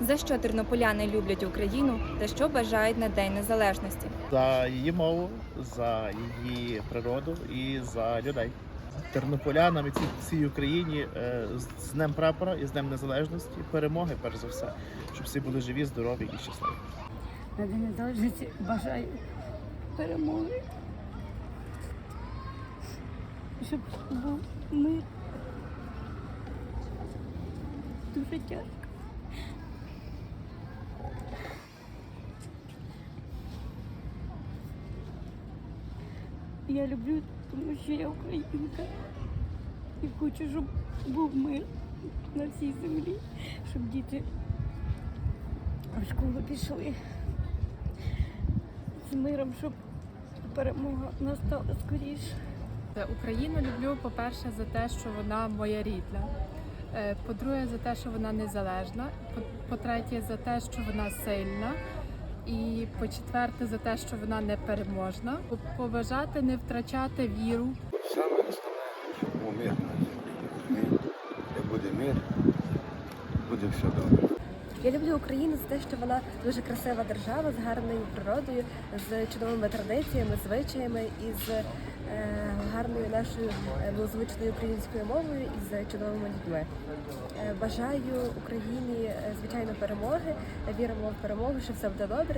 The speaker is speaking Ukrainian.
За що тернополяни люблять Україну та що бажають на День Незалежності? за її мову, за її природу і за людей. Тернополянам і цій всій Україні е, з- з Днем прапора і з Днем Незалежності, перемоги, перш за все, щоб всі були живі, здорові і щасливі. на День Незалежності бажаю перемоги. Щоб був мир. Дуже тяжко. Я люблю, тому що я українка. І хочу, щоб був мир на всій землі, щоб діти в школу пішли з миром, щоб перемога настала скоріше. Україну люблю, по-перше, за те, що вона моя рідна. Е, По-друге, за те, що вона незалежна. По-третє, за те, що вона сильна. І по-четверте, за те, що вона непереможна. По- Побажати не втрачати віру Саме основне, щоб був мир на землі. Мир. Де буде мир, буде все добре. Я люблю Україну за те, що вона дуже красива держава з гарною природою, з чудовими традиціями, звичаями і з е, гарною нашою е, милозвучною українською мовою і з чудовими людьми. Е, бажаю Україні е, звичайно перемоги. Віримо в перемогу, що все буде добре.